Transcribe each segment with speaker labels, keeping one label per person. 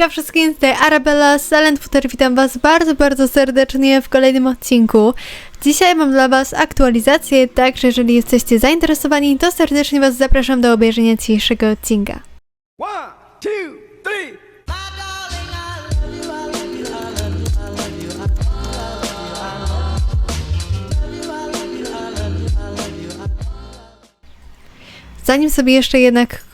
Speaker 1: Hejka wszystkim, tutaj Arabella z Silent Footer. Witam Was bardzo, bardzo serdecznie w kolejnym odcinku. Dzisiaj mam dla Was aktualizację, także jeżeli jesteście zainteresowani, to serdecznie Was zapraszam do obejrzenia dzisiejszego odcinka.
Speaker 2: One, two, three.
Speaker 1: Zanim sobie jeszcze jednak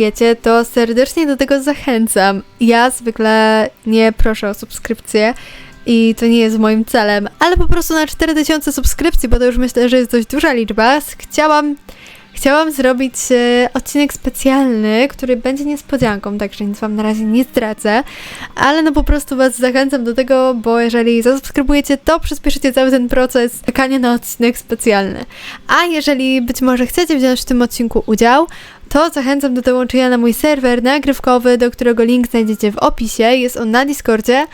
Speaker 1: wiecie, to serdecznie do tego zachęcam. Ja zwykle nie proszę o subskrypcję i to nie jest moim celem, ale po prostu na 4000 subskrypcji, bo to już myślę, że jest dość duża liczba, chciałam, chciałam zrobić e, odcinek specjalny, który będzie niespodzianką, także nic wam na razie nie zdradzę, ale no po prostu was zachęcam do tego, bo jeżeli zasubskrybujecie, to przyspieszycie cały ten proces czekania na odcinek specjalny. A jeżeli być może chcecie wziąć w tym odcinku udział, to zachęcam do dołączenia na mój serwer nagrywkowy, do którego link znajdziecie w opisie. Jest on na Discordzie.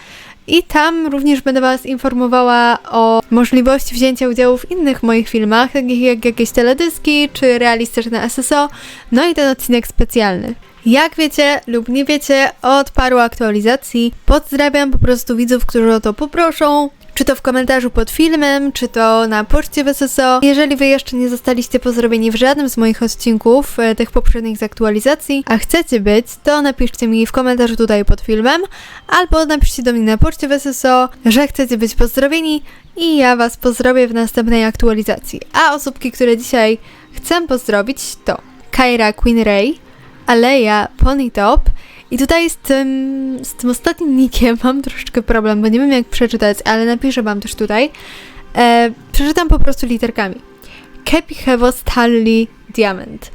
Speaker 1: I tam również będę Was informowała o możliwości wzięcia udziału w innych moich filmach, takich jak jakieś teledyski czy realistyczne SSO, no i ten odcinek specjalny. Jak wiecie lub nie wiecie, od paru aktualizacji pozdrawiam po prostu widzów, którzy o to poproszą. Czy to w komentarzu pod filmem, czy to na poczcie w SSO. Jeżeli wy jeszcze nie zostaliście pozdrowieni w żadnym z moich odcinków, e, tych poprzednich z aktualizacji, a chcecie być, to napiszcie mi w komentarzu tutaj pod filmem, albo napiszcie do mnie na poczcie w SSO, że chcecie być pozdrowieni i ja was pozdrowię w następnej aktualizacji. A osobki, które dzisiaj chcę pozdrowić to Kaira Queen Ray, Aleja Ponytop i tutaj z tym, z tym ostatnim nikiem mam troszeczkę problem, bo nie wiem jak przeczytać, ale napiszę wam też tutaj. E, przeczytam po prostu literkami. Kepi Hevo Stanley Diamond.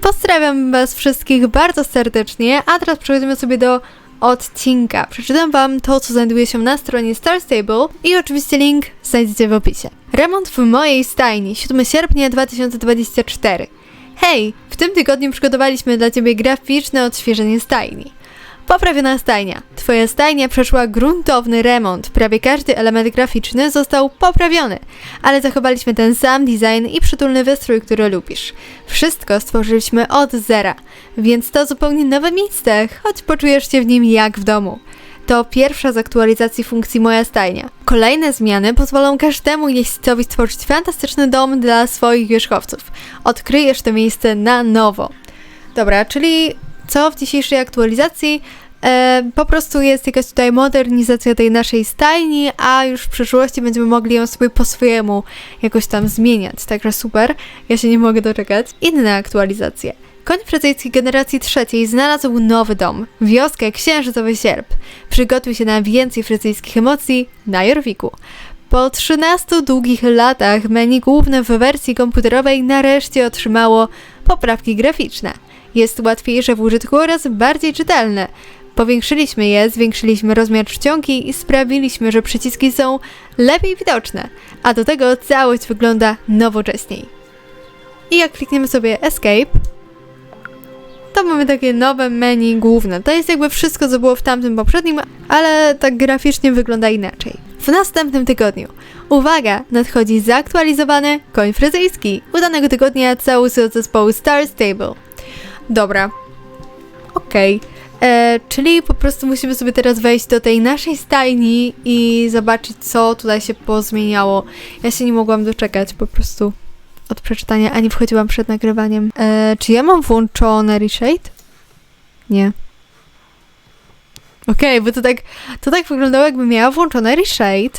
Speaker 1: Pozdrawiam was wszystkich bardzo serdecznie, a teraz przechodzimy sobie do odcinka. Przeczytam wam to, co znajduje się na stronie Star Stable i oczywiście link znajdziecie w opisie. Remont w mojej stajni, 7 sierpnia 2024. Hej, w tym tygodniu przygotowaliśmy dla Ciebie graficzne odświeżenie stajni. Poprawiona stajnia. Twoja stajnia przeszła gruntowny remont. Prawie każdy element graficzny został poprawiony, ale zachowaliśmy ten sam design i przytulny wystrój, który lubisz. Wszystko stworzyliśmy od zera, więc to zupełnie nowe miejsce, choć poczujesz się w nim jak w domu. To pierwsza z aktualizacji funkcji Moja Stajnia. Kolejne zmiany pozwolą każdemu jeźdźcowi stworzyć fantastyczny dom dla swoich wierzchowców. Odkryjesz to miejsce na nowo. Dobra, czyli co w dzisiejszej aktualizacji? E, po prostu jest jakaś tutaj modernizacja tej naszej stajni, a już w przyszłości będziemy mogli ją sobie po swojemu jakoś tam zmieniać. Także super, ja się nie mogę doczekać. Inne aktualizacje. Koń fryzyjski generacji trzeciej znalazł nowy dom, wioskę Księżycowy Sierp. Przygotuj się na więcej fryzyjskich emocji na Jorwiku. Po 13 długich latach menu główne w wersji komputerowej nareszcie otrzymało poprawki graficzne. Jest łatwiejsze w użytku oraz bardziej czytelne. Powiększyliśmy je, zwiększyliśmy rozmiar czcionki i sprawiliśmy, że przyciski są lepiej widoczne, a do tego całość wygląda nowocześniej. I jak klikniemy sobie Escape, to mamy takie nowe menu główne. To jest jakby wszystko, co było w tamtym poprzednim, ale tak graficznie wygląda inaczej. W następnym tygodniu, uwaga, nadchodzi zaktualizowany koń fryzyjski. Udanego tygodnia całusy od zespołu Star Stable. Dobra. Okej. E, Czyli po prostu musimy sobie teraz wejść do tej naszej stajni i zobaczyć, co tutaj się pozmieniało. Ja się nie mogłam doczekać po prostu od przeczytania, ani wchodziłam przed nagrywaniem. E, czy ja mam włączone reshade? Nie. Okej, bo to tak, to tak wyglądało, jakby miała włączone reshade.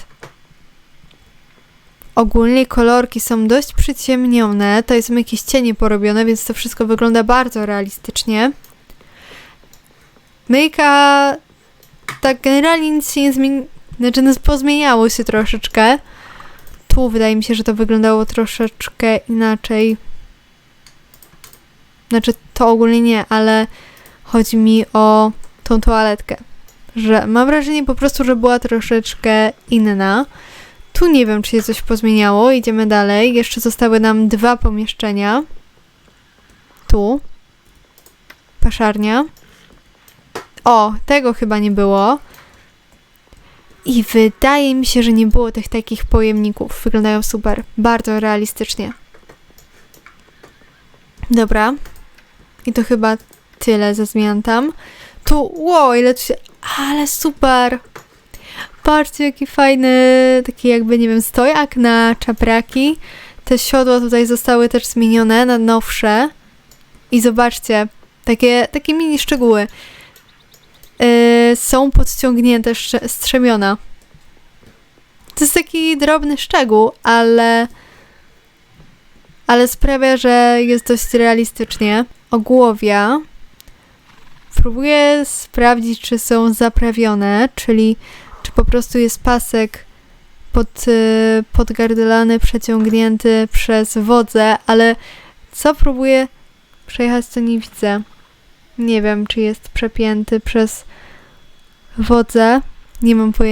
Speaker 1: Ogólnie kolorki są dość przyciemnione, to są jakieś cienie porobione, więc to wszystko wygląda bardzo realistycznie. Myjka tak generalnie nic się nie zmieni... Znaczy, no, pozmieniało się troszeczkę. Tu wydaje mi się, że to wyglądało troszeczkę inaczej. Znaczy, to ogólnie nie, ale chodzi mi o tą toaletkę. Że mam wrażenie po prostu, że była troszeczkę inna. Tu nie wiem, czy się coś pozmieniało. Idziemy dalej. Jeszcze zostały nam dwa pomieszczenia. Tu. Paszarnia. O, tego chyba nie było. I wydaje mi się, że nie było tych takich pojemników. Wyglądają super. Bardzo realistycznie. Dobra. I to chyba tyle ze zmian tam. Tu, wow, ile tu się... Ale super! Patrzcie, jaki fajny, taki jakby, nie wiem, stojak na czapraki. Te siodła tutaj zostały też zmienione na nowsze. I zobaczcie, takie, takie mini szczegóły. Yy, są podciągnięte strze- strzemiona. To jest taki drobny szczegół, ale ale sprawia, że jest dość realistycznie. Ogłowia. Próbuję sprawdzić, czy są zaprawione, czyli czy po prostu jest pasek pod, y, podgardelany, przeciągnięty przez wodze, ale co próbuję przejechać, to nie widzę. Nie wiem, czy jest przepięty przez wodzę. Nie mam pojęcia.